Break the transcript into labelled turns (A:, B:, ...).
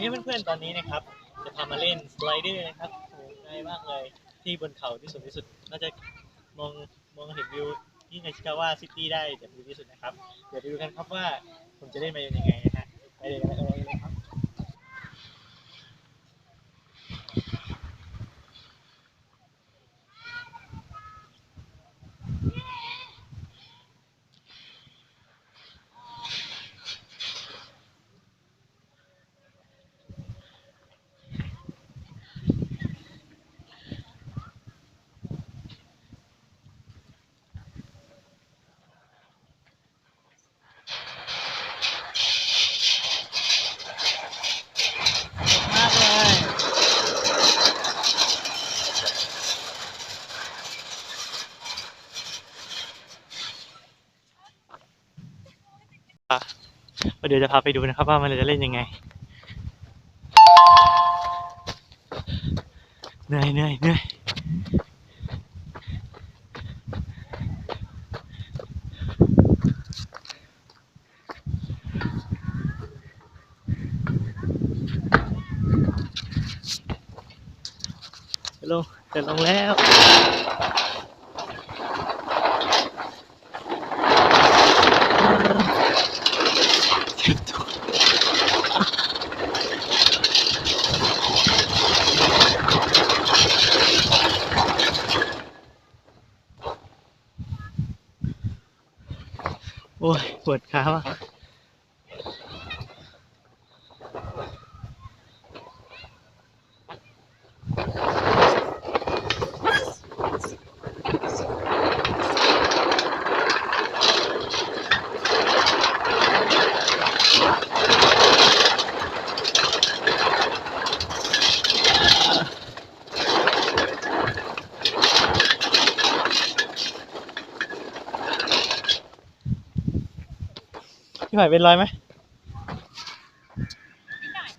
A: นี้เพื่อนๆตอนนี้นะครับ จะพามาเล่นสไลเดอร์นะครับโอ้ง่ายมากเลยที่บนเขาที่สูงที่สุดน่าจะมองมองเห็นวิวที่ในชิคาว่าซิตี้ได้แบบดีที่สุดนะครับ เดี๋ยวไปดูกันครับว่าผมจะเล่นมายังไงนะฮะไปเลยกันเลย เดี๋ยวจะพาไปดูนะครับ ว่ามันจะเล่นยังไงเหนื่อยเหนื่อยเหนื่อยลงจะลงแล้ว เจ็บตัว โอ้ยปวดขามาก พี่หมายเป็นรอยไหม